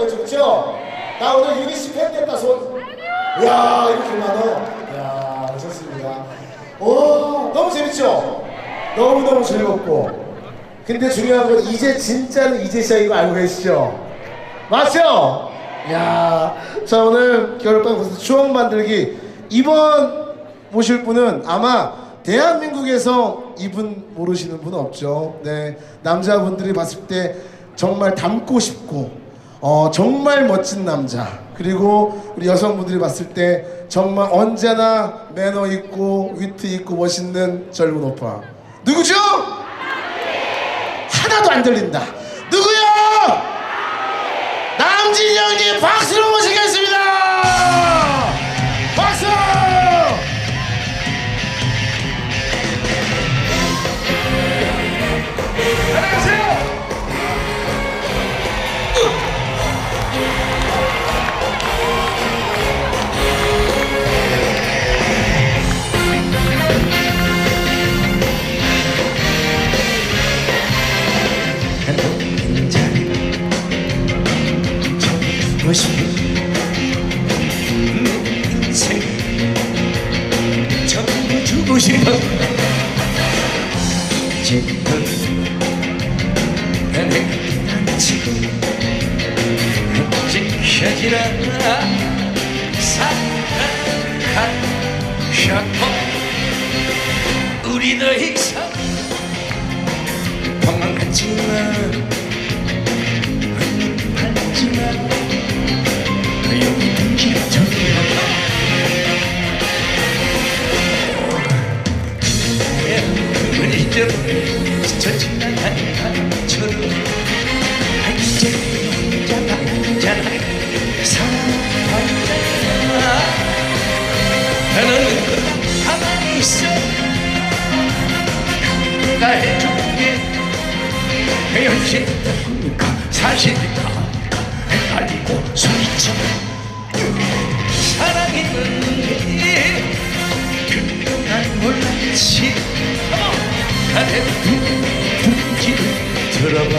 그쵸? 나 오늘 유리 씨팬 됐다, 손. 이야, 이렇게 많아. 이야, 좋습니다. 오, 너무 재밌죠? 너무 너무 즐겁고. 근데 중요한 건 이제 진짜는 이제 시작 이거 알고 계시죠? 맞죠? 야, 자 오늘 겨울밤 콘서트 추억 만들기 이번 모실 분은 아마 대한민국에서 이분 모르시는 분 없죠. 네, 남자분들이 봤을 때 정말 닮고 싶고 어 정말 멋진 남자 그리고 우리 여성분들이 봤을 때 정말 언제나 매너 있고 위트 있고 멋있는 젊은 오빠 누구죠? 하나도 안 들린다. 누구요? 남진영님 박수로 내 인생 전부 주고 싶어 지금 내가 지금 지켜지라 셔터 우리 더 이상 도망갔지만 그걸 잊어버려 스쳐 지나간 바람처럼 이제 혼자 가잖아 사랑한다 나는 가만히 있어 내가 해줄게 현실입니까 사실입니까 헷갈리고 소리쳐 사랑했는 들어봐.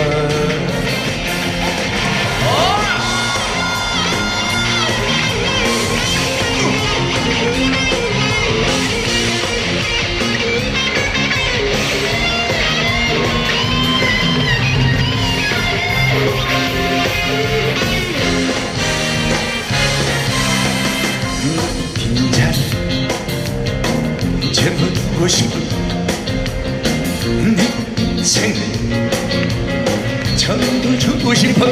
빈자리 재묻고 싶은 내 인생 전부 주고 싶어.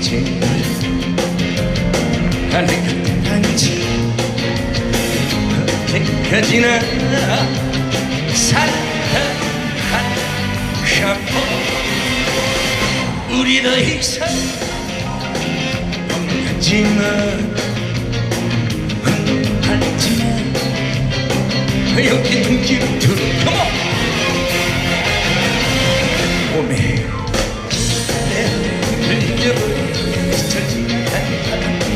제발. 단지 언제까지나 샤퍼 우리 더 이상 하지만 하지만 여기 둥지를 들어. Come on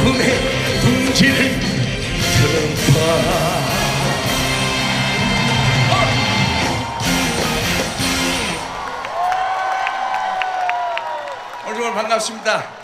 내 품에 둥지를 들어봐 오늘 반갑습니다.